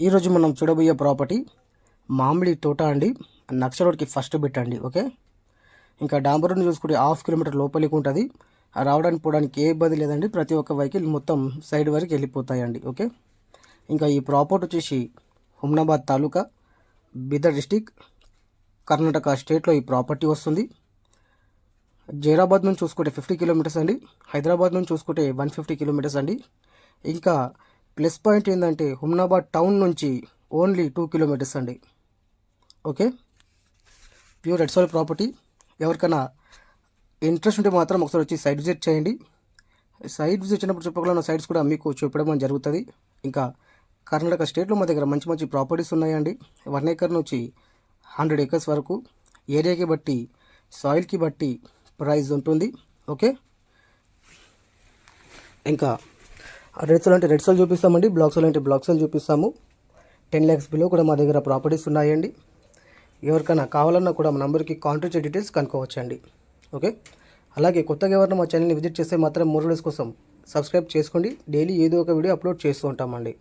ఈరోజు మనం చూడబోయే ప్రాపర్టీ మామిడి తోట అండి. నక్ష రోడ్కి ఫస్ట్ బిట్ అండి ఓకే? ఇంకా డాంబర్ రోడ్ని చూసుకుంటే హాఫ్ కిలోమీటర్ లోపలికి ఉంటుంది. రావడానికి పోవడానికి ఏ ఇబ్బంది లేదండి. ప్రతి ఒక్క వెహికల్ మొత్తం సైడ్ వరకు వెళ్ళిపోతాయండి ఓకే? ఇంకా ఈ ప్రాపర్టీ వచ్చేసి హుమ్నాబాద్ తాలూకా బీదర్ డిస్టిక్ కర్ణాటక స్టేట్లో ఈ ప్రాపర్టీ వస్తుంది. జైరాబాద్ నుంచి చూసుకుంటే ఫిఫ్టీ కిలోమీటర్స్ అండి. హైదరాబాద్ నుంచి చూసుకుంటే వన్ ఫిఫ్టీ కిలోమీటర్స్ అండి. ఇంకా ప్లస్ పాయింట్ ఏంటంటే హుమ్నాబాద్ టౌన్ నుంచి ఓన్లీ టూ కిలోమీటర్స్ అండి. Okay? Pure red soil property. ఎవరికైనా ఇంట్రెస్ట్ ఉంటే మాత్రం ఒకసారి వచ్చి సైట్ విజిట్ చేయండి. సైట్ విజిట్ చేసినప్పుడు చెప్పగలను సైట్స్ కూడా మీకు చూపడం జరుగుతుంది. ఇంకా కర్ణాటక స్టేట్లో మా దగ్గర మంచి మంచి ప్రాపర్టీస్ ఉన్నాయండి. వన్ ఏకర్ నుంచి హండ్రెడ్ ఏకర్స్ వరకు. ఏరియాకి బట్టి సాయిల్కి బట్టి ప్రైస్ ఉంటుంది. ఓకే? ఇంకా రెడ్ సోల్ అంటే రెడ్ సోల్ చూపిస్తామండి బ్లాక్ సోల్ అంటే బ్లాక్ సోల్ చూపిస్తాము. టెన్ ల్యాక్స్ బిలో కూడా మా దగ్గర ప్రాపర్టీస్ ఉన్నాయండి. ఎవరికైనా కావాలన్నా కూడా మా నెంబర్కి కాంటాక్ట్ డీటెయిల్స్ కనుక్కోవచ్చండి. ఓకే అలాగే కొత్తగా ఎవరైనా మా ఛానల్ని విజిట్ చేస్తే మాత్రం మూడు డేస్ కోసం సబ్స్క్రైబ్ చేసుకోండి. డైలీ ఏదో ఒక వీడియో అప్లోడ్ చేస్తూ ఉంటామండి.